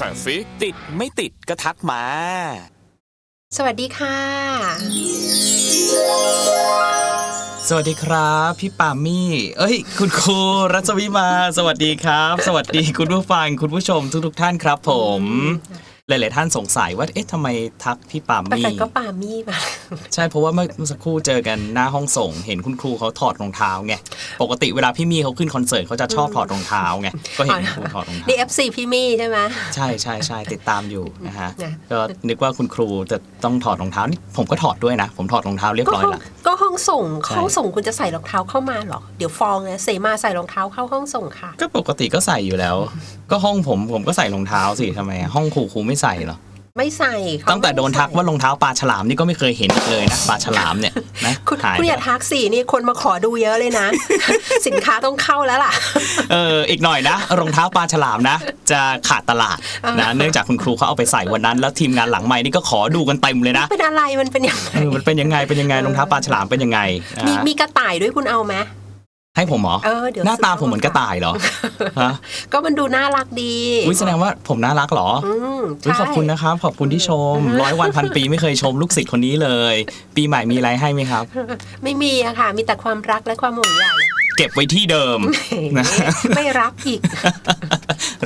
สั่งสิติดไม่ติดก็ทักมา สวัสดีค่ะ สวัสดีครับ พี่ปามี่ เอ้ย คุณครูรัศวิมา สวัสดีครับ สวัสดีคุณผู้ฟังคุณผู้ชมทุกๆท่านครับผม หลาย ๆ ท่านสงสัยว่า เอ๊ะทำไมทักพี่ปาแต่มี่ใครก็ปามี่มาใช่ เพราะว่าเมื่อสักครู่เจอกันหน้าห้องส่ง เห็นคุณครูเขาถอดรองเท้าไง ปกติเวลาพี่มี่เขาขึ้นคอนเสิร์ตเขาจะชอบถอดรองเท้าไง ก็เห็นคุณครูถอดรองเท้านี่ FC พี่มี่ใช่ไหมใช่ใช่ใช่ติดตามอยู่นะฮะนะก็นึกว่าคุณครูจะต้องถอดรองเท้า นี่ผมก็ถอดด้วยนะ ผมถอดรองเท้าเรียบก็ร้อยห้องละ ก็ห้องส่งใช่ห้องส่งคุณจะใส่รองเท้าเข้ามาเหรอ เดี๋ยวฟองนะเสมาใส่รองเท้าเข้าห้องส่งค่ะ ก็ปกติก็ใส่อยู่แล้ว ก็ห้องผมผมก็ใส่รองเท้าสิทำไมอะห้องครูครูไม่ใส่เหรอ ไม่ใส่เขาตั้งแต่โดนทักว่ารองเท้าปลาฉลามนี่ก็ไม่เคยเห็นอีกเลยนะปลาฉลามเนี่ยนะคุณหายคุณไปอย่าทักสินี่คนมาขอดูเยอะเลยนะ สินค้าต้องเข้าแล้วล่ะ เอออีกหน่อยนะรองเท้าปลาฉลามนะ จะขาดตลาดนะเนื่องจากคุณครูเขาเอาไปใส่วันนั้น แล้วทีมงานหลังใหม่นี่ก็ขอดูกันเต็มเลยนะเป็นอะไรมันเป็นยังไงเออมันเป็นยังไงเป็นยังไงรองเท้าปลาฉลามเป็นยังไงมีอ่ามีกระต่ายด้วยคุณเอาไหม ให้ผมเหรอเออเดี๋ยวหน้าตาผมเหมือนกระต่ายเหรอฮะก็มันดูน่ารักดีอุ้ยแสดงว่าผมน่ารักเหรออืมอุ๊ยใช่ขอบคุณนะครับ ขอบคุณที่ชมร้อยวันพันปีไม่เคยชมลูกศิษย์คนนี้เลย ปีใหม่มีอะไรให้ไหมครับ ไม่มีอะค่ะ มีแต่ความรักและความห่วงใยเก็บไว้ที่เดิมนะไม่รักอีก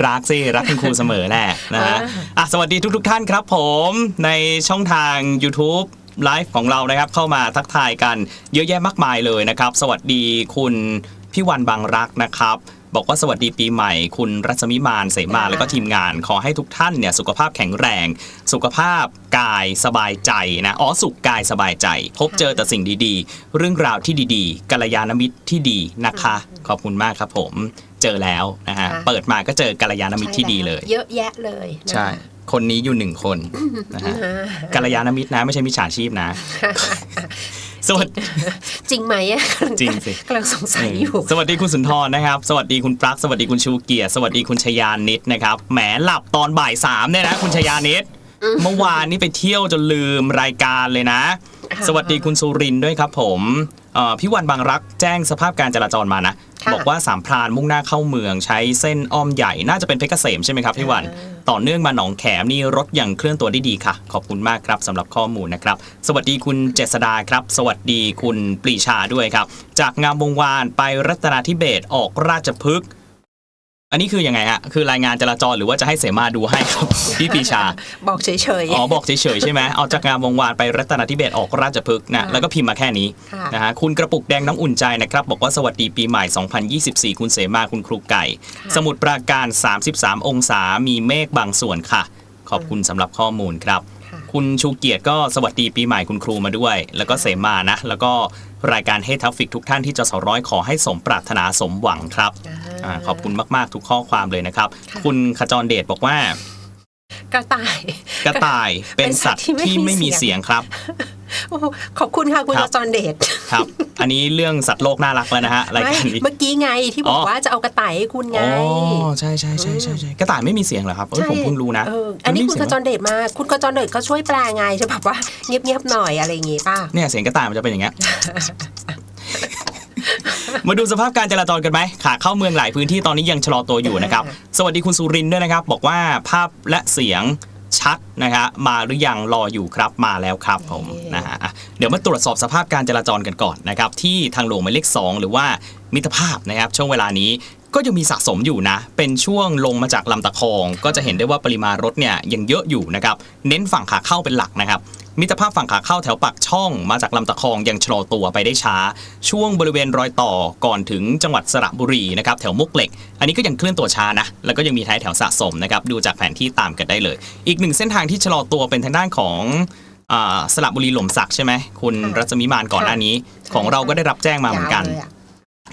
รักสิ รักคุณครูเสมอแหละนะฮะอ่าอะสวัสดีทุก ๆ ท่านครับผมในช่องทาง YouTube ไลฟ์ของเรานะครับเข้ามาทักทายกันเยอะแยะมากมายเลยนะครับ สวัสดีคุณพี่วันบางรักนะครับ บอกว่าสวัสดีปีใหม่ คุณรัศมิมานเสมาแล้วก็ทีมงาน ขอให้ทุกท่านเนี่ยสุขภาพแข็งแรง สุขภาพกายสบายใจนะอ๋อสุขกายสบายใจ พบเจอแต่สิ่งดีๆ เรื่องราวที่ดีๆกัลยาณมิตรที่ดีนะคะ ขอบคุณมากครับผม เจอแล้วนะฮะค่ะ เปิดมาก็เจอกัลยาณมิตรที่ดีเลย เยอะแยะเลยนะใช่ คนนี้อยู่หนึ่งคนนะฮะอ่ากัลยาณมิตรนะไม่ใช่มิจฉาชีพนะสวัสดีจริงไหมอะจริงสิกำลังสงสัยอยู่ สวัสดีคุณสุนทรนะครับ สวัสดีคุณปลั๊กสวัสดีคุณชูเกียรติสวัสดีคุณชยานิดนะครับแหมหลับตอนบ่ายสามเนี่ยนะคุณชยานิดเมื่อวานนี้ไปเที่ยวจนลืมรายการเลยนะค่ะสวัสดีคุณสุรินทร์ด้วยครับผมเอ่อ พี่วันบางรักแจ้งสภาพการจราจรมานะค่ะบอกว่าสามพรานมุ่งหน้าเข้าเมืองใช้เส้นอ้อมใหญ่น่าจะเป็นเพชรเกษมใช่ไหมครับพี่วัน ต่อเนื่องมาหนองแขมนี่รถยังเคลื่อนตัวได้ดีค่ะ ขอบคุณมากครับสำหรับข้อมูลนะครับ สวัสดีคุณเจษดาครับ สวัสดีคุณปรีชาด้วยครับ จากงามวงวานไปรัตนาธิเบศรออกราชพฤกษ์ อันนี้คือยังไงฮะคือรายงานจราจรหรือว่าจะให้เสมาดูให้ครับ พี่ปรีชา บอกเฉยๆ อ๋อบอกเฉยๆใช่ไหมเอาจากงามวงวานไปรัตนาธิเบศรออกราชพฤกษ์นะค่ะแล้วก็พิมพ์มาแค่นี้ค่ะนะฮะคุณกระปุกแดงน้องอุ่นใจนะครับ บอกว่าสวัสดีปีใหม่ 2024 คุณเสมาคุณครูไก่ะสมุทรปราการ 33 องศามีเมฆบางส่วนค่ะ ขอบคุณสำหรับข้อมูลครับ ค่ะคุณชูเกียรติก็สวัสดีปีใหม่คุณครูมาด้วย แล้วก็เสมานะ แล้วก็รายการให้ทัฟฟิกทุกท่านที่จะสร้อยขอให้สมปรารถนาสมหวังครับอ่าอาขอบคุณมาก ๆ ทุกข้อความเลยนะครับค่ะคุณขจรเดชบอกว่ากระต่าย กระต่ายเป็นสัตว์ที่ไม่มีเสียงครับโอ้โห ขอบคุณค่ะคุณครับจอนเดชครับ อันนี้เรื่องสัตว์โลกน่ารักแล้วนะฮะรายไม่การนี้เมื่อกี้ไงที่บออ๋กอว่าจะเอากระต่ายให้คุณไงอ๋อใช่ใช่ใช่ใช่ใช่กระต่ายไม่มีเสียงเหรอครับเอ้ยผมเพิ่งรู้นะเอออันนี้มัคุณไม่กมีระจเสียองนเดชมาคุณกระจอนเดชก็ช่วยแปลไงจะแบบว่าเงียบๆหน่อยอะไรอย่างงี้ป่ะเนี่ยเสียงกระต่ายมันจะเป็นอย่างเงี้ยมาดูสภาพการจราจรกันไหมขาเข้าเมืองหลายพื้นที่ตอนนี้ยังชะลอตัวอยู่นะครับ สวัสดีคุณสุรินทร์ด้วยนะครับ บอกว่าภาพและเสียง ชัดนะครับมาหรือยังรออยู่ครับมาแล้วครับผมนะฮะอะเดี๋ยวมาตรวจสอบสภาพการจราจรกันก่อนนะครับที่ทางหลวงหมายเลข 2 หรือว่ามิตรภาพนะครับช่วงเวลานี้ก็ยังมีสะสมอยู่นะ เป็นช่วงลงมาจากลำตะคอง ก็จะเห็นได้ว่าปริมาณรถเนี่ยยังเยอะอยู่นะครับ เน้นฝั่งขาเข้าเป็นหลักนะครับ มิตรภาพฝั่งขาเข้าแถวปากช่องมาจากลำตะคองยังชะลอตัวไปได้ช้า ช่วงบริเวณรอยต่อก่อนถึงจังหวัดสระบุรีนะครับแถวมุกเหล็ก อันนี้ก็ยังเคลื่อนตัวช้านะ แล้วก็ยังมีท้ายแถวสะสมนะครับดูจากแผนที่ตามกันได้เลย อีกหนึ่งเส้นทางที่ชะลอตัวเป็นทางด้านของอ่าสระบุรีหล่มสักใช่ไหมคุณค่ะรัศมิมานก่อนหน้านี้ ของเราก็ได้รับแจ้งมาเหมือนกันยาวเลยะ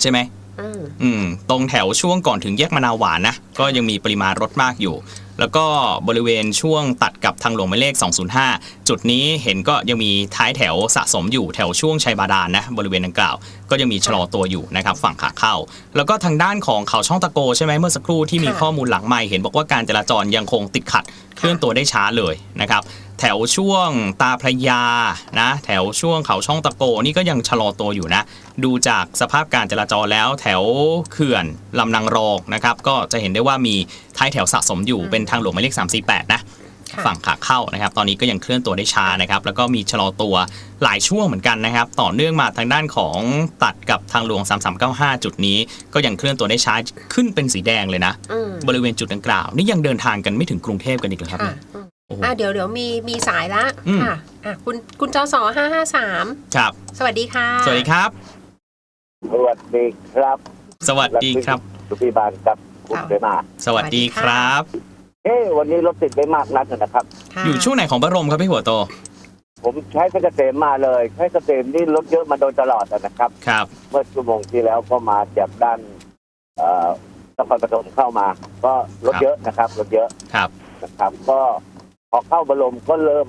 ใช่ไหมอืมอืมตรงแถวช่วงก่อนถึงแยกมะนาวหวานนะก็ยังมีปริมาณรถมากอยู่ แล้วก็บริเวณช่วงตัดกับทางหลวงหมายเลข 205 จุดนี้เห็นก็ยังมีท้ายแถวสะสมอยู่แถวช่วงชัยบาดาลนะบริเวณดังกล่าว ก็ยังมีชะลอตัวอยู่นะครับฝั่งขาเข้า แล้วก็ทางด้านของเขาช่องตะโกใช่ไหมเมื่อสักครู่ที่มีค่ะข้อมูลหลังไม่เห็นบอกว่าการจราจรยังคงติดขัด เคลื่อนตัวได้ช้าเลยนะครับ แถวช่วงตาพระยานะ แถวช่วงเขาช่องตะโกนี่ก็ยังชะลอตัวอยู่นะ ดูจากสภาพการจราจรแล้วแถวเขื่อนลำนางรองนะครับ ก็จะเห็นได้ว่ามีท้ายแถวสะสมอยู่เป็นทางหลวงหมายเลข348 นะค่ะ ฝั่งขาเข้านะครับ ตอนนี้ก็ยังเคลื่อนตัวได้ช้านะครับ แล้วก็มีชะลอตัวหลายช่วงเหมือนกันนะครับ ต่อเนื่องมาทางด้านของตัดกับทางหลวง 3395 จุดนี้ ก็ยังเคลื่อนตัวได้ช้าขึ้นเป็นสีแดงเลยนะอืมบริเวณจุดดังกล่าว นี่ยังเดินทางกันไม่ถึงกรุงเทพกันอีกเหรอครับค่ะเนี่ยอืมโอ้โหอะเดี๋ยวเดี๋ยวมีมีสายละอืมค่ะอะคุณคุณจอสอห้าห้าสามครับ สวัสดีค่ะ สวัสดีครับ สวัสดีครับ สวัสดีครับสุพิบาลครับคุณเสมาสวัสดีครับ เอ้วันนี้รถติดไม่มากนักนะครับ ค่ะอยู่ช่วงไหนของบรมครับพี่หัวโตผมใช้เพชรเกษมมาเลยเพชรเกษมนี่รถเยอะมาโดยตลอดนะครับ ครับ เมื่อชั่วโมงที่แล้วก็มาจากด้านเอ่อนครปฐมเข้ามา ก็รถเยอะนะครับรถเยอะครับ นะครับ ก็พอเข้าบรมก็เริ่ม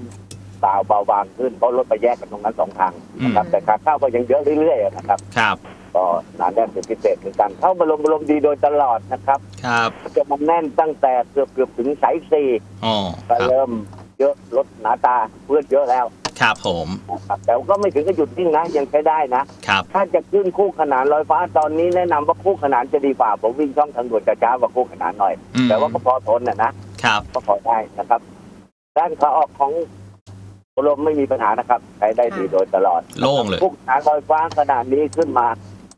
เบาเบาบางขึ้นเพราะรถไปแยกกันตรงนั้นสองทางนะครับแต่ขาเข้าก็ยังเยอะเรื่อยๆนะครับ ครับ ก็หนาแน่นเป็นพิเศษเหมือนกันเข้าบรมบรมดีโดยตลอดนะครับครับจะมันแน่นตั้งแต่เกือบเกือบถึงสายสี่อ๋อก็ครับเริ่มเยอะรถหนาตาเพื่อนเยอะแล้วครับผมนะครับแต่ก็ไม่ถึงกับหยุดนิ่งนะ ยังใช้ได้นะครับถ้าจะขึ้นคู่ขนานลอยฟ้าตอนนี้แนะนำว่าคู่ขนานจะดีกว่าผมวิ่งช่องทางด่วนจะช้ากว่าคู่ขนานหน่อยอืมแต่ว่าก็พอทนนะนะครับก็พอได้นะครับ ด้านขาออกของลมไม่มีปัญหานะครับใช้ได้ดีโดยตลอดโล่งเลยคู่ขนานลอยฟ้าขนาดนี้ขึ้นมา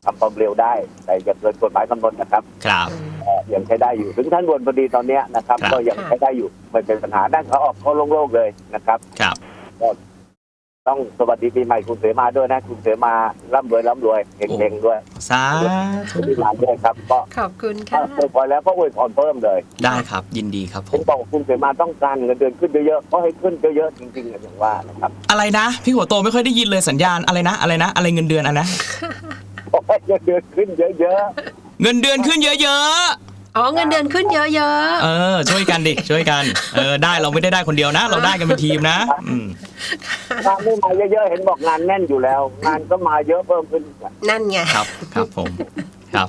ทำความเร็วได้ แต่อย่าเกินกฎหมายกำหนดนะครับครับอืมเอ่อยังใช้ได้อยู่ถึงท่านด่วนพอดีตอนเนี้ยนะครับ ครับ ก็ยังใช้ได้อยู่ไม่เป็นปัญหาด้านขาออกเขาโล่งๆเลยนะครับ ครับ ต้องสวัสดีปีใหม่คุณเสมาด้วยนะ คุณเสมาร่ำรวยร่ำรวยเฮงๆด้วยสาธุที่ร้านด้วยครับ ก็ขอบคุณถ้าค่ะ อวยพรแล้วก็อวยพรเพิ่มเลย ได้ครับยินดีครับผผมมบอกว่าคุณเสมาต้องการเงินเดือนขึ้นเยอะๆก็ให้ขึ้นเยอะๆจริงๆอย่างว่านะครับอะไรนะ พี่หัวโตไม่ค่อยได้ยินเลยสัญญาณอะไรนะ อะไรนะ อะไรเงินเดือนอันนะขอให้ เงินเดือนขึ้นเยอะเงินเดือนขึ้นเยอะอ๋อเงินเดือนขึ้นเยอะๆ เออ ช่วยกันดิช่วยกันเออได้เราไม่ได้ได้คนเดียวนะ เราได้กันเป็นทีมนะอืมๆงานไม่มาเยอะๆเห็นบอกงานแน่นอยู่แล้ว งานก็มาเยอะเพิ่มขึ้นๆนั่นไงครับครับผมครับ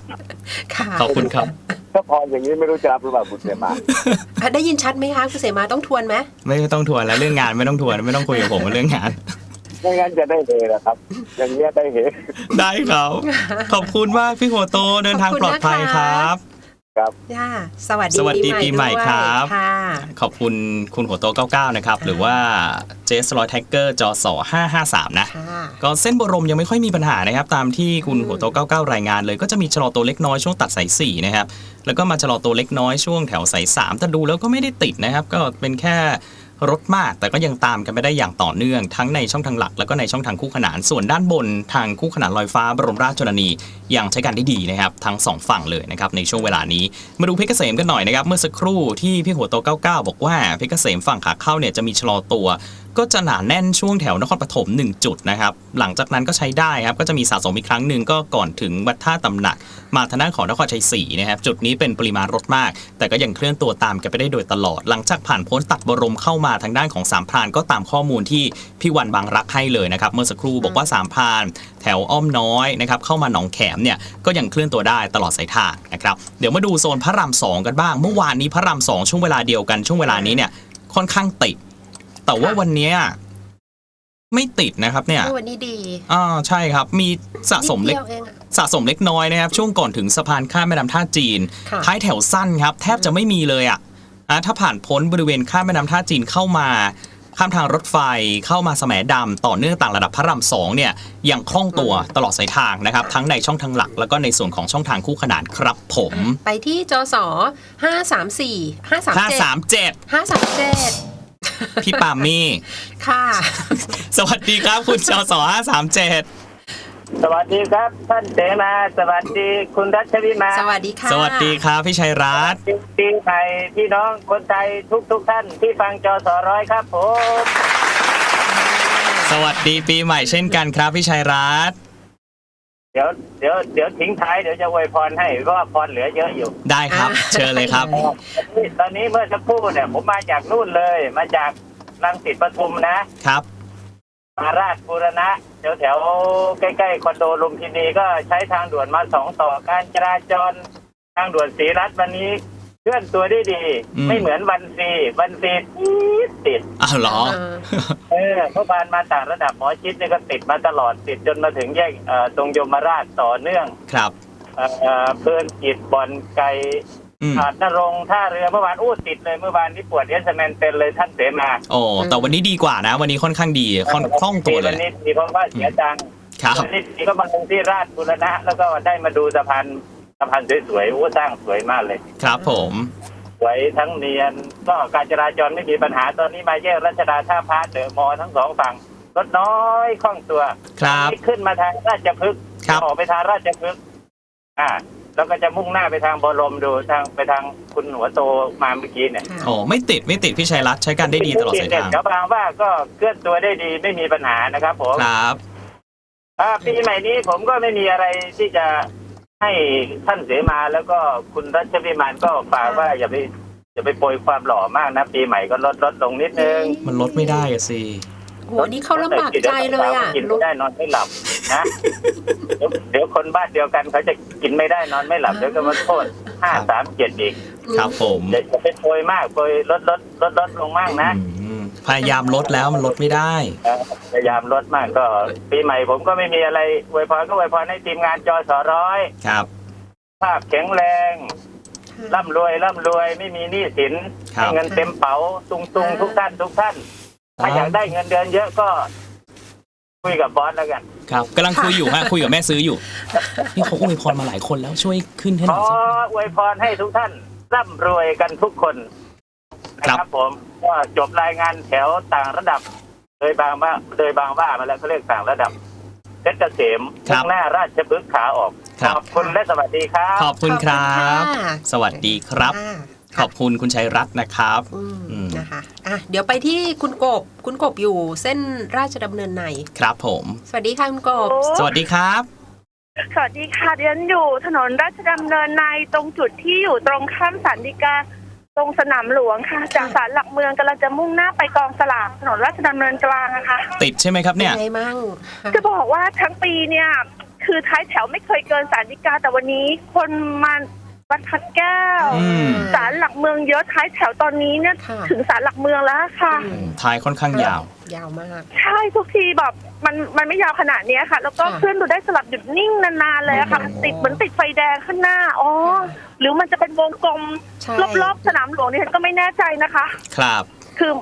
ค่ะขอบคุณครับ ถ้าพออย่างนี้ไม่รู้จะรับหรือเปล่าคุณเสมาอะได้ยินชัดไหมคะคุณเสมาต้องทวนไหมไม่ต้องทวนแล้วเรื่องงานไม่ต้องทวนไม่ต้องคุยกับผมเรื่องงาน ไม่งั้นจะได้เฮนะครับ อย่างเงี้ยได้เฮได้ครับ ขอบคุณมากพี่หัวโตเดินทางปลอดภัยครับ ครับ ย่าสวัสดีสวัสดีปีใหม่ด้วยครับ ค่ะ ขอบคุณคุณหัวโต 99 นะครับ หรือว่าเจสลอยแท็กเกอร์จอส553 นะ ค่ะ ก็เส้นบรมยังไม่ค่อยมีปัญหานะครับ ตามที่คุณหัวโต 99 รายงานเลย ก็จะมีชะลอตัวเล็กน้อยช่วงตัดสาย4นะครับ แล้วก็มาชะลอตัวเล็กน้อยช่วงแถวสาย3แต่ดูแล้วก็ไม่ได้ติดนะครับ ก็เป็นแค่ รถมาก แต่ก็ยังตามกันไปได้อย่างต่อเนื่อง ทั้งในช่องทางหลักแล้วก็ในช่องทางคู่ขนาน ส่วนด้านบนทางคู่ขนานลอยฟ้าบรมราชชนนี ยังใช้การได้ดีนะครับทั้งสองฝั่งเลยนะครับในช่วงเวลานี้ มาดูเพชรเกษมกันหน่อยนะครับเมื่อสักครู่ที่พี่หัวโต 99 บอกว่าเพชรเกษมฝั่งขาเข้าเนี่ยจะมีชะลอตัว ก็จะหนาแน่นช่วงแถวนครปฐม1 จุดนะครับหลังจากนั้นก็ใช้ได้ครับก็จะมีสะสมอีกครั้งหนึ่งก็ก่อนถึงวัดท่าตำหนัก มาทางด้านของนครชัยศรีนะครับจุดนี้เป็นปริมาณรถมาก แต่ก็ยังเคลื่อนตัวตามกันไปได้โดยตลอด หลังจากผ่านพ้นตัดบรมเข้ามาทางด้านของสามพรานก็ตามข้อมูลที่พี่วันบางรักให้เลยนะครับเมื่อสักครู่บอกว่าสามพราน แถวอ้อมน้อยนะครับเข้ามาหนองแขมเนี่ยก็ยังเคลื่อนตัวได้ตลอดสายทางนะครับเดี๋ยวมาดูโซนพระรามสองกันบ้าง เมื่อวานนี้พระรามสองช่วงเวลาเดียวกันช่วงเวลานี้เนี่ยค่อนข้างติด แต่ว่าค่ะวันเนี้ยไม่ติดนะครับเนี่ยวันนี้ดีอ่าใช่ครับ มีสะสมเล็กนิดดียวเองอะสะสมเล็กน้อยนะครับ ช่วงก่อนถึงสะพานข้ามแม่น้ำท่าจีนค่ะท้ายแถวสั้นครับ แทบจะไม่มีเลยอะอะถ้าผ่านพ้นบริเวณข้ามแม่น้ำท่าจีนเข้ามา ข้ามทางรถไฟเข้ามาแสมดำต่อเนื่องต่างระดับพระรามสองเนี่ยยังคล่องตัวตลอดสายทางนะครับ ทั้งในช่องทางหลัก แล้วก็ในส่วนของช่องทางคู่ขนานครับผม ไปที่จสห้าสามสี่ห้าสามเจ็ด537ห้าสามเจ็ดพี่ปามี่ค่ะ สวัสดีครับคุณจส537ส วัสดีครับ ท่านเสมา สวัสดีคุณรัชวิมาสวัสดีค่ะสวัสดีครับพี่ชัยรัตน์ปีใหม่พี่น้องคนไทยทุกทุกๆท่านที่ฟังจอสอร้อยครับผมสวัสดีปีใหม่เช่นกันครับพี่ชัยรัตน์เดี๋ยวเดี๋ยวเดี๋ยวทิ้งท้ายเดี๋ยวจะอวยพรให้เพราะว่าพรเหลือเยอะอยู่ ได้ครับอ่าเชิญเลยครับ ตอนนี้เมื่อสักครู่เนี่ยผมมาจากนู่นเลย มาจากรังสิตปทุมนะครับ มาราชบูรณะแถวแถวๆใกล้ๆคอนโดลุมพินีก็ใช้ทางด่วนมาสองต่อการจราจรทางด่วนศรีรัตน์วันนี้เคลื่อนตัวได้ดี อืม ไม่เหมือนวันซีวันซีติดติดอ้าวเหรอ เออ เออเมื่อวานมาต่างระดับหมอชิดเนี่ยก็ติดมาตลอดติดจนมาถึงแยกเอ่อตรงยมราชต่อเนื่อง ครับ เอ่อเพลินจิตบอลไกล อืมอาจนรงค์ท่าเรือเมื่อวานอู้ติดเลยเมื่อวานนี้ปวดเอสเมนเป็นเลยท่านเสมาโอ้แต่วันนี้ดีกว่านะ วันนี้ค่อนข้างดีค่อนคล่องตัวเลวันยนี้ดีเพราะว่าเสียจังค์ครับ วันนี้ดีก็มาลงที่ราชบุรณะ แล้วก็ได้มาดูสะพานสะพานสวยๆโอ้สร้างสวยมากเลย ครับผม สวยทั้งเนียนก็การจราจรไม่มีปัญหาตอนนี้มาแยกรัชดาท่าพระเดอะมอลล์ทั้งสองฝั่งรถน้อยคล่องตัวครับนี่ขึ้นมาทางราชพฤกษ์ครับ ออกไปทางราชพฤกษ์อ่า แล้วก็จะมุ่งหน้าไปทางบรมดูทางไปทางคุณหัวโตมาเมื่อกี้เนี่ยค่ะโอ้ไม่ติดไม่ติดพี่ชัยรัตน์ใช้การได้ดีตลอดสายทางแถวบางว่าก็เคลื่อนตัวได้ดีไม่มีปัญหานะครับผมครับอ่าปีใหม่นี้ผมก็ไม่มีอะไรที่จะให้ท่านเสมาแล้วก็คุณรัชวิมานก็ฝากว่าอย่าไปอย่าไปโปรยความหล่อมากนะ ปีใหม่ก็ลดลดลงนิดนึง มันลดไม่ได้อะสิโหนี่เขาลำบากใจเลยอะกินไม่ได้นอนไม่หลับนะเดี๋ยวเดี๋ยวคนบ้านเดียวกันเขาจะกินไม่ได้นอนไม่หลับเดี๋ยวก็มาโทษห้าสามเจ็ดอีกครับผมอย่าอย่าไปโปรยมากโปรยลดลดลดลดลงมากนะอืมพยายามลดแล้วมันลดไม่ได้เอ่อพยายามลดมากก็ปีใหม่ผมก็ไม่มีอะไรอวยพรก็อวยพรให้ทีมงานจอสอร้อยครับ ภาพแข็งแรงร่ำรวยร่ำรวยไม่มีหนี้สินครับให้เงินเต็มเป๋าตุงตุงทุกท่านทุกท่าน ถ้าอยากได้เงินเดือนเยอะก็ คุยกับบอสแล้วกัน ครับกำลังคุยอยู่ฮะคุยกับแม่ซื้ออยู่ นี่เขาอวยพรมาหลายคนแล้วช่วยขึ้นให้หขน่ออยสิ อวยพรให้ทุกท่านร่ำรวยกันทุกคนนะครับผมก็จบรายงานแถวต่างระดับ โดยบางว่าโดยบางว่ามาแล้วเขาเรียกต่างระดับเพชรเกษมมุ่งหน้าราชพฤกษ์ขาออกครับ ขอบคุณและสวัสดีครับ ขอบคุณครับ ขอบคุณค่ะ สวัสดีครับค่ะขอบคุณคุณชัยรัตน์นะครับ อืมอืม นะคะอะเดี๋ยวไปที่คุณกบคุณกบอยู่เส้นราชดำเนินใน ครับผม สวัสดีค่ะคุณกบ สวัสดีครับ สวัสดีค่ะดิฉันอยู่ถนนราชดำเนินในตรงจุดที่อยู่ตรงข้ามสันติกาตรงสนามหลวงค่ะ จากศาลหลักเมืองกำลังจะมุ่งหน้าไปกองสลากถนนราชดำเนินกลางนะคะ ติดใช่ไหมครับเป็เนี่ยนไงมั่งจะบอกว่าทั้งปีเนี่ย คือท้ายแถวไม่เคยเกินสารดิกาแต่วันนี้คนมา วัดพระแก้วอืม ศาลหลักเมืองเยอะท้ายแถวตอนนี้เนี่ยค่ะ ถึงศาลหลักเมืองแล้วค่ะ อืมท้ายค่อนข้างยาว ยาวมาก ใช่ทุกทีแบบมันมันไม่ยาวขนาดเนี้ยค่ะ แล้วก็ค่ะเคลื่อนดูได้สลับหยุดนิ่งนานๆเลยอะค่ะโอ้โหติดเหมือนติดไฟแดงข้างหน้าอ๋อหรือมันจะเป็นวงกลมใช่ รอบๆสนามหลวงนี่ฉันก็ไม่แน่ใจนะคะ ครับ คือ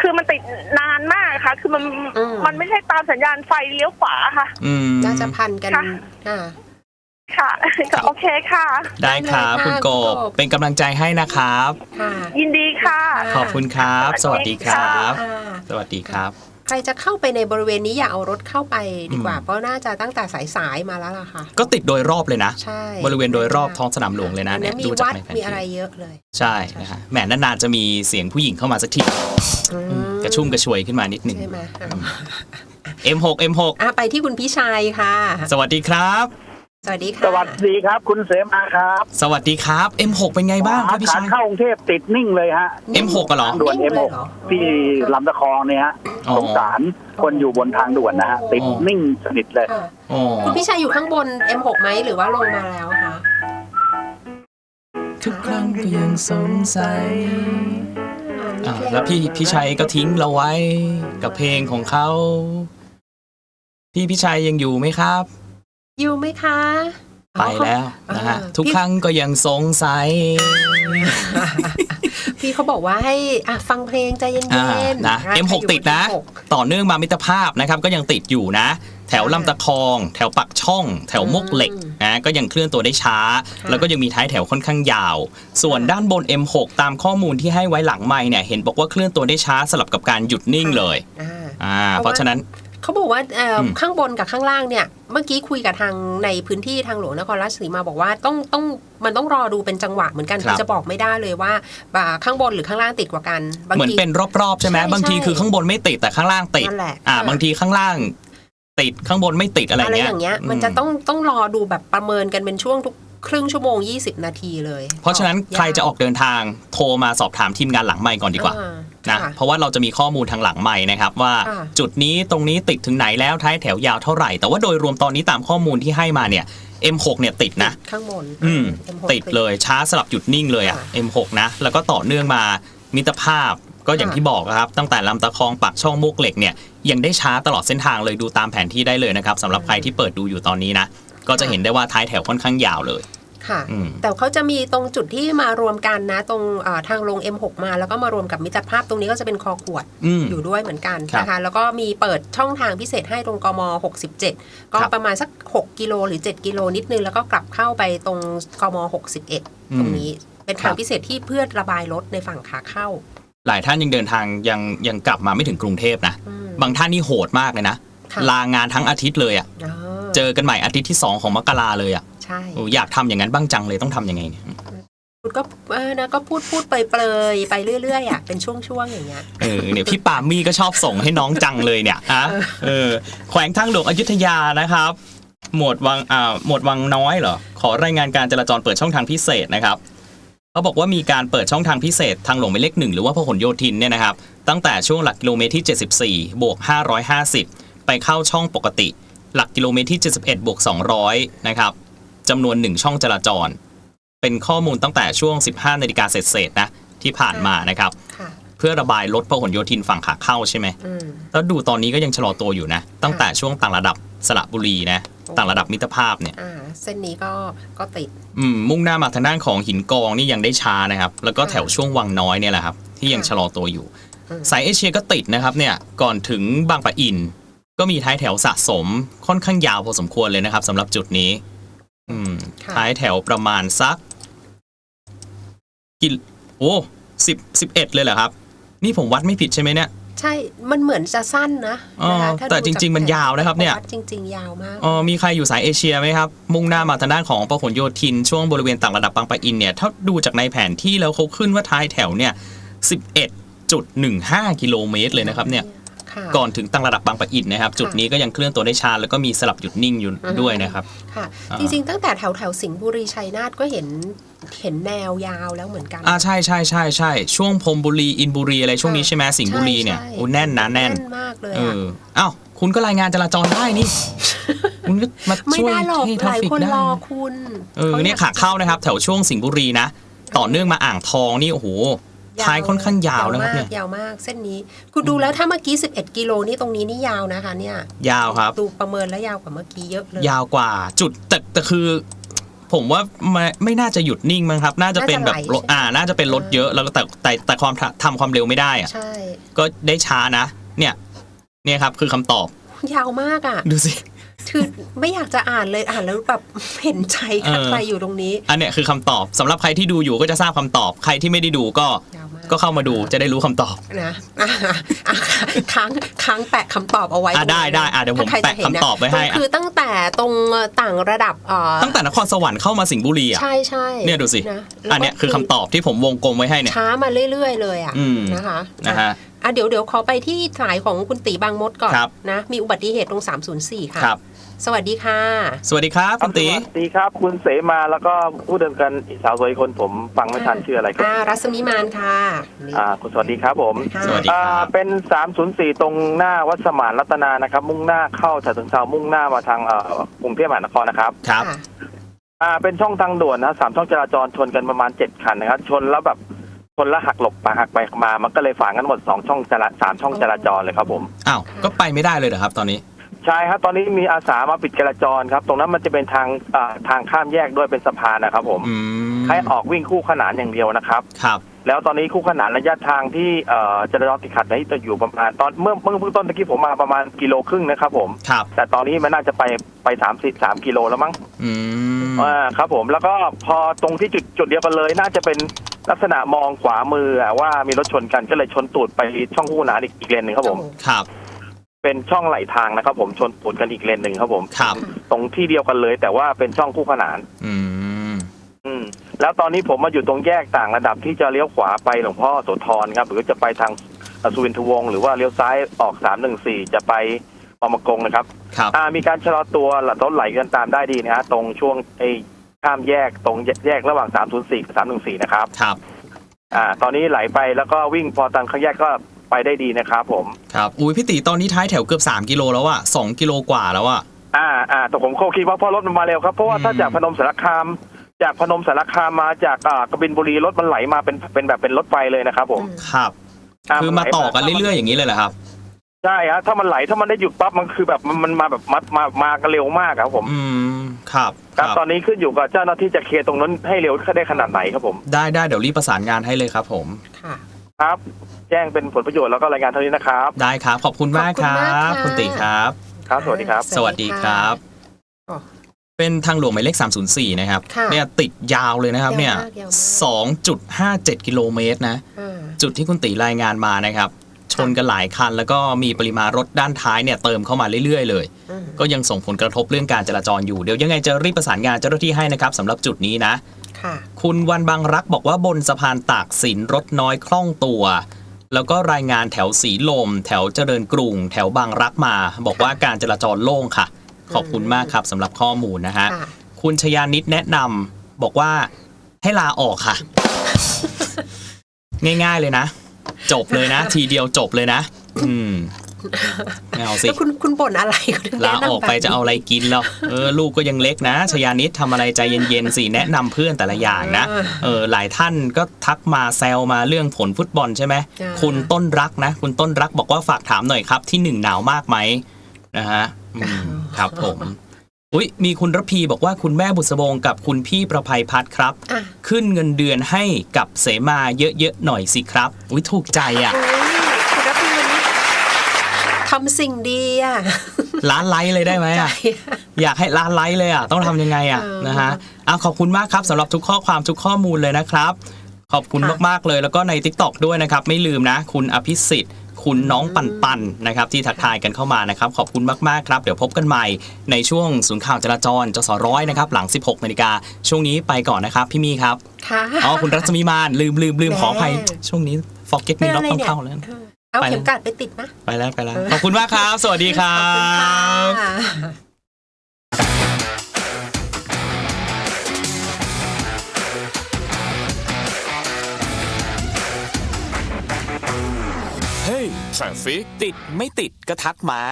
คือมันติดนานมากค่ะ คือมันอืม มันไม่ใช่ตามสัญญาณไฟเลี้ยวขวาค่ะ อืม น่าจะพันกันค่ะค่ะ ค่ะครับโอเคค่ะ ได้ครับได้เลยค่ะคุณโกบคุณกบ เป็นกำลังใจให้นะครับ ค่ะ ยินดีค่ะ ค่ะ ขอบคุณครับ สวัสดีครับค่ะสวัสดีครับ ใครจะเข้าไปในบริเวณนี้อย่าเอารถเข้าไปดีกว่า อืม เพราะน่าจะตั้งแต่สายๆมาแล้วล่ะค่ะ ก็ติดโดยรอบเลยนะ ใช่บริเวณโดยรอบท้องสนามหลวงเลยนะอัเนี่ยมีดูจากวัดในแผนมีอะไรที่เยอะเลยใช่นะฮะแหมนานๆจะมีเสียงผู้หญิงเข้ามาสักทีอืมกระชุ่มกระชวยขึ้นมานิดหนึ่ง ใช่ไหมอะ M6 M6 อะไปที่คุณพี่ชัยค่ะ สวัสดีครับส วัสดีค่ะ สวัสดีครับ คุณเสมาครับ สวัสดีครับ M6 เป็นไงบ้างครับพี่ขาชัยเข้ากรุงเทพติดนิ่งเลยฮะ M6 อะเหรอ ด่วนนิ่งเลย M6 เหรอที่ลำตะคองเนี่ยฮะอ๋อสงสารคนอยู่บนทางด่วนนะฮะติดอ๋อนิ่งสนิทเลยค่ะอ๋อคุณพี่ชัยอยู่ข้างบน M6 ไหมหรือว่าลงมาแล้วคะทุกครั้งก็ยังสงสัยอ่าแล้วพี่พี่ชัยก็ทิ้งเราไว้กับเพลงของเขา พี่พี่ชัยยังอยู่ไหมครับ อยู่ไหมคะ ไปแล้วนะฮะอ่าทุกพี่ครั้งก็ยังสงสัย พี่เขาบอกว่าให้อะฟังเพลงใจเย็นอ่าๆนะใครอยู่ M6 ติดนะบ M6 ต่อเนื่องมามิตรภาพนะครับ ก็ยังติดอยู่นะ แถวลำตะคอง แถวปักช่อง แถวมวกเหล็กอืมนะก็ยังเคลื่อนตัวได้ช้าค่ะแล้วก็ยังมีท้ายแถวค่อนข้างยาว ส่วนด้านบน M6 ตามข้อมูลที่ให้ไว้หลังไม่เนี่ยเห็นบอกว่าเคลื่อนตัวได้ช้าสลับกับการหยุดนิ่งเลยอ่าอ่าเพเพราะว่าราะฉะนั้น เขาบอกว่าเอ่ออมข้างบนกับข้างล่างเนี่ย เมื่อกี้คุยกับทางในพื้นที่ทางหลวงนครราชสีมาบอกว่าต้องต้องมันต้องรอดูเป็นจังหวะเหมือนกันครับคือจะบอกไม่ได้เลยว่าอ่าข้างบนหรือข้างล่างติดกว่ากันบางเหมือนทีเป็นรอบๆใช่ไหมใช่บางทีใช่คือข้างบนไม่ติดแต่ข้างล่างติดนั่นแหละอ่าอ่า บางทีข้างล่างติดข้างบนไม่ติดอะไรอะไรเงี้ยอย่างเงี้ย มันจะต้องต้องรอดูแบบประเมินกันเป็นช่วงทุกครึ่งชั่วโมง 20 นาทีเลย เพราะฉะนั้นใครจะออกเดินทางโทรมาสอบถามทีมงานหลังไม่ก่อนดีกว่าอ่ นะค่เพราะว่าเราจะมีข้อมูลทางหลังใหม่นะครับว่าค่ะจุดนี้ตรงนี้ติดถึงไหนแล้วท้ายแถวยาวเท่าไหร่ แต่ว่าโดยรวมตอนนี้ตามข้อมูลที่ให้มาเนี่ย M6 เนี่ยติดนะ ข้างบนอืม M6 ติดเลยช้าสลับหยุดนิ่งเลยอะค่ะ M6 นะ แล้วก็ต่อเนื่องมามิตรภาพก็อย่างค่ะที่บอกนะครับ ตั้งแต่ลำตะคองปากช่องมวกเหล็กเนี่ยยังได้ช้าตลอดเส้นทางเลยดูตามแผนที่ได้เลยนะครับสำหรับใครที่เปิดดูอยู่ตอนนี้นะ ก็จะเห็นได้ว่าท้ายแถวค่อนข้างยาวเลย ค่ะอืมแต่เขาจะมีตรงจุดที่มารวมกันนะ ตรงอ่าทางลง M6 มาแล้วก็มารวมกับมิตรภาพตรงนี้ก็จะเป็นคอขวดอืมอยู่ด้วยเหมือนกันครับนะคะ แล้วก็มีเปิดช่องทางพิเศษให้ตรงกม 67 ก็ครับประมาณสัก 6 กิโลหรือ 7 กิโลนิดนึง แล้วก็กลับเข้าไปตรงกม 61 ตรงนี้เป็นทางพิเศษที่เพื่อระบายรถในฝั่งขาเข้า หลายท่านยังเดินทางยังยังกลับมาไม่ถึงกรุงเทพนะอืมบางท่านนี่โหดมากเลยนะค่ะลางานทั้งอาทิตย์เลยอะอ๋อเจอกันใหม่อาทิตย์ที่ 2 ของมกราเลยอะ ใช่โอ้อยากทำอย่างนั้นบ้างจังเลยต้องทำยังไงเนี่ยคุณก็เออนะก็พูดพูดเปรยๆไปเรื่อยๆอะเป็นช่วงๆอย่างเงี้ยเออเนี่ยพี่ปามี่ก็ชอบส่งให้น้องจังเลยเนี่ยฮะเออแขวงทางหลวงอยุธยานะครับ หมวดวังอ่าหมวดวังน้อยเหรอขอรายงานการจราจรเปิดช่องทางพิเศษนะครับเขาบอกว่ามีการเปิดช่องทางพิเศษทางหลวงหมายเลขหนึ่งหรือว่าพหลโยธินเนี่ยนะครับ ตั้งแต่ช่วงหลักกิโลเมตรที่ 74 บวก 550 ไปเข้าช่องปกติ หลักกิโลเมตรที่ 71 บวก 200 นะครับ จำนวน 1 ช่องจราจร เป็นข้อมูลตั้งแต่ช่วง 15 นาฬิกาเศษๆนะที่ผ่านมานะครับ ค่ะเพื่อระบายรถพหลโยธินฝั่งขาเข้าใช่ไหมอืม แล้วดูตอนนี้ก็ยังชะลอตัวอยู่นะ ตั้งแต่ช่วงต่างระดับสระบุรีนะต่างระดับมิตรภาพเนี่ยอ่าเส้นนี้ก็ก็ติด อืมมุ่งหน้ามาทางด้านของหินกองนี่ยังได้ช้านะครับ แล้วก็ค่ะแถวช่วงวังน้อยเนี่ยแหละครับ ที่ยังค่ะชะลอตัวอยู่ อืม สายเอเชียก็ติดนะครับเนี่ยก่อนถึงบางปะอิน ก็มีท้ายแถวสะสมค่อนข้างยาวพอสมควรเลยนะครับสำหรับจุดนี้ อืมค่ะ ท้ายแถวประมาณสักกิโลโอ้สิบสิบเอ็ดเลยเหรอครับ นี่ผมวัดไม่ผิดใช่ไหมเนี่ย ใช่ มันเหมือนจะสั้นนะอ๋อนะคะถ้าแต่ดูจริงๆมันแผยาวนะครับเนี่ย วัดจริง ๆ ยาวมากอ๋อมีใครอยู่สายเอเชียไหมครับ มุ่งหน้ามาทางด้านของพหลโยธิน ช่วงบริเวณต่างระดับบางปะอินเนี่ย ถ้าดูจากในแผนที่แล้วเขาขึ้นว่าท้ายแถวเนี่ย11.15 กิโลเมตรเลยนะครับเนี่ยค่ะ ก่อนถึงต่างระดับบางปะอินนะครับ จุดนี้ก็ยังเคลื่อนตัวได้ช้าแล้วก็มีสลับหยุดนิ่งอยู่อือฮึด้วยนะครับค่ะอ่าจริงๆตั้งแต่แถวแถวสิงห์บุรีชัยนาทก็เห็นเห็นแนวยาวแล้วเหมือนกันอ่าใช่ใช่ใช่ใช่ช่วงพรมบุรีอินบุรีอะไรช่วงนี้ใช่ไหมสิงห์บุรีเนี่ยใช่โอ้แน่นนะแน่นมากเลยเออะออ้าวคุณก็รายงานจราจรได้นี่คุณก็มาไม่ช่วยได้หรอกให้หทราลายฟิกคนได้รอคุณเออเนี่ยขาเข้านะครับ แถวช่วงสิงห์บุรีนะ ต่อเนื่องมาอ่างทองนี่โอ้โหยาว ท้ายค่อนข้างยาวนะครับเนี่ยมากยาวมากเส้นนี้ คุณดูแล้วถ้าเมื่อกี้ 11 กิโลนี่ตรงนี้นี่ยาวนะคะ เนี่ย ยาวครับดูประเมินแล้วยาวกว่าเมื่อกี้เยอะเลยยาวกว่าจุดแต่แต่คือ ผมว่าไม่ไม่น่าจะหยุดนิ่งมั้งครับ น่าจะเป็นแบบน่าจะไหลรถอ่าน่าจะเป็นรถเยอะแล้วก็แต่แต่แต่ความทำทำความเร็วไม่ได้อะใช่ก็ได้ช้านะ เนี่ย เนี่ยครับคือคำตอบยาวมากอะ ดูสิ คือไม่อยากจะอ่านเลยอ่านแล้วแบบเห็นใจเออใครอยู่ตรงนี้ อันเนี้ยคือคำตอบสำหรับใครที่ดูอยู่ก็จะทราบคำตอบ ใครที่ไม่ได้ดูก็ยาวมากก็เข้ามาดูจะได้รู้คำตอบนะอะอะค้างค้างแปะคำตอบเอาไว้อะตรงนั้นได้ได้อะเดี๋ยวผมถ้าใครจแปะเห็นนคำตอบไว้ให้ตรงคือตั้งแต่ตรงต่างระดับเอ่อตั้งแต่นครสวรรค์เข้ามาสิงห์บุรีอะใช่ใช่เนี่ยดูสินะแล้วก็อันเนี้ยคือคำตอบที่ผมวงกลมไว้ให้เนี่ยช้ามาเรื่อยๆ เลยอะอืมนะคะนะฮะอะเดี๋ยวเดี๋ยวขอไปที่สายของคุณตีบางมดก่อนครับนะมีอุบัติเหตุตรง 304 ค่ะครับ สวัสดีค่ะ สวัสดีครับคุณตีสวัสดีครับ คุณเสมาแล้วก็ผู้เดินกันอีกสาวสวยคนผมฟังไม่ทันชื่ออะไรครับอ่ารัศมีมานค่ะนี่อ่าคุณสวัสดีครับผมค่ะสวัสดีอ่าเป็น304ตรงหน้าวัดสมานรัตนานะครับ มุ่งหน้าเข้าฉะเชิงเทรามุ่งหน้ามาทางเอ่อกรุงเทพมหานครนะครับครับค่ะอ่าเป็นช่องทางด่วนนะสามช่องจราจรชนกันประมาณเจ็ดคันนะครับชนแล้วแบบชนแล้วหักหลบไปหักไปหักมา มันก็เลยฝางกันหมดสองช่องจราสามช่องจราจรเลยครับผมอ้าวก็ไปไม่ได้เลยเหรอครับ ตอนนี้ ใช่ครับตอนนี้มีอาสามาปิดจราจรครับ ตรงนั้นมันจะเป็นทางอ่าทางข้ามแยกด้วยเป็นสะพานนะครับผมอืมให้ออกวิ่งคู่ขนานอย่างเดียวนะครับ ครับ แล้วตอนนี้คู่ขนานระยะทางที่เอ่อจราจรติดขัดนี้จะอยู่ประมาณตอนเมื่อเมื่อเพิ่งต้นตะกี้ผมมาประมาณกิโลครึ่งนะครับผม ครับ แต่ตอนนี้มันน่าจะไปไปสามสิบสามกิโลแล้วมั้งอืม อ่าครับผมแล้วก็พอตรงที่จุดจุดเดียวกันเลย น่าจะเป็นลักษณะมองขวามืออะว่ามีรถชนกันก็เลยชนตูดไปช่องคู่ขนานอีกอีกเลนหนึ่งครับผม ครับ เป็นช่องไหลทางนะครับ ผมชนตูดกันอีกเลนหนึ่งครับ ผม ครับ ตรงที่เดียวกันเลย แต่ว่าเป็นช่องคู่ขนาน อืม อืม แล้วตอนนี้ผมมาอยู่ตรงแยกต่างระดับที่จะเลี้ยวขวาไปหลวงพ่อโสธรครับ หรือจะไปทางเอ่อสุวินทวงศ์หรือว่าเลี้ยวซ้ายออกสามหนึ่งสี่จะไปบางมะกงนะครับ ครับ อ่ามีการชะลอตัวรถไหลกันตามได้ดีนะฮะตรงช่วงไอ้ข้ามแยกตรงแยกระหว่าง 304กับ314 นะครับ ครับ อ่า ตอนนี้ไหลไปแล้วก็วิ่งพอตังข้ามแยกก็ ไปได้ดีนะครับผม ครับอุ้ยพี่ตีตอนนี้ท้ายแถวเกือบ 3 กิโลแล้วอะ2กิโลกว่าแล้วอะ อ่าอ่าแต่ผมก็คิดว่าเพราะรถมันมาเร็วครับ เพราะว่าอืม ถ้าจากพนมสารคาม จากพนมสารคามมาจากอ่ากบินบุรีรถมันไหลมาเป็นเป็นแบบเป็นรถไฟเลยนะครับผมครับะคือมาต่อกันไหลเรื่อยๆอย่างนี้เลยเหรอครับใช่ฮะถ้ามันไหลถ้ามันได้หยุดปั๊บมันคือแบบมันมันมาแบบมามามากันเร็วมากครับผม อืมครับครับตอนนี้ขึ้นอยู่กับเจ้าหน้าที่จะเคลียร์ตรงนั้นให้เร็วได้ขนาดไหนครับผม ได้ได้เดี๋ยวรีบประสานงานให้เลยครับผม ค่ะ ครับ แจ้งเป็นผลประโยชน์แล้วก็รายงานเท่านี้นะครับ ได้ครับ ขอบคุณมากครัขอบคุณมากบค่ะ คุณติครับ ครับ สวัสดีครับ สวัสดีครับ อ๋อ เป็นทางหลวงหมายเลข 304 นะครับ ค่ะเนี่ยติดยาวเลยนะครับเนี่ยยาวมากยาวมาก2.57 กิโลเมตรนะ อ่า จุดที่คุณตีรายงานมานะครับช นกันหลายคัน แล้วก็มีปริมาณรถด้านท้ายเนี่ยเติมเข้ามาเรื่อยๆ เลยอืมก็ยังส่งผลกระทบเรื่องการจราจรอยู่เดี๋ยวยังไงจะรีบประสานงานเจ้าหน้าที่ให้นะครับสำหรับจุดนี้นะค่ะคุณวันบางรักบอกว่าบนสะพานตากสินรถน้อยคล่องตัว แล้วก็รายงานแถวสีลม แถวเจริญกรุง แถวบางรักมา บอกว่าการจราจรโล่งค่ะ ขอบคุณมากครับสำหรับข้อมูลนะฮะค่ะคุณชยานิดแนะนำบอกว่าให้ลาออกค่ะ ง่ายๆเลยนะ จบเลยนะ ทีเดียวจบเลยนะ อืมไม่เอาสิแล้วคุณคุณบ่นอะไรคุณถึงลาแนะนำออกไปแบบนี้จะเอาอะไรกินแล้วเออลูกก็ยังเล็กนะชยานิดทำอะไรใจเย็นๆสิแนะนำเพื่อนแต่ละอย่างนะอ่าเออหลายท่านก็ทักมาแซวมาเรื่องผลฟุตบอลใช่ไหมอ่า คุณต้นรักนะ คุณต้นรักบอกว่าฝากถามหน่อยครับ ที่หนึ่งหนาวมากไหมนะฮะอืมครับผม อุ้ยมีคุณระพีบอกว่าคุณแม่บุษบงกับคุณพี่ประภัยพัฒน์ครับ อะ ขึ้นเงินเดือนให้กับเสมาเยอะๆหน่อยสิครับอุ้ยถูกใจอะโอ้ยคุณรับพีวันนี้ทำสิ่งดีอะล้านไลค์เลยได้ไหมใจอะ อยากให้ล้านไลค์เลยอะ ต้องทำยังไงอะเออนะฮะเอาขอบคุณมากครับสำหรับทุกข้อความทุกข้อมูลเลยนะครับ ขอบคุณค่ะ มากๆเลยแล้วก็ใน t ิ k t o k ด้วยนะครับ ไม่ลืมนะ คุณอภิสิทธิ์ คุณน้องปันปันนะครับที่ทักทายกันเข้ามานะครับขอบคุณมากๆครับเดี๋ยวพบกันใหม่ในช่วงศูนย์ข่าวจราจรจสร้อยนะครับหลัง 16นาฬิกาช่วงนี้ไปก่อนนะครับพี่มีครับค่ะอ๋อคุณรัศมีมานลืมลืมลืมแหมขออภัยช่วงนี้ฟอกเก็ตเป็มีนล็อะอกไรต้องเนี่ยเข้าแล้วเออเอาไปแล้วเข็มกลัดไปติดนะไปแล้วไปแล้วเออขอบคุณมากครับ สวัสดีครัขอบ สั่งซื้อติดไม่ติดก็ทักมา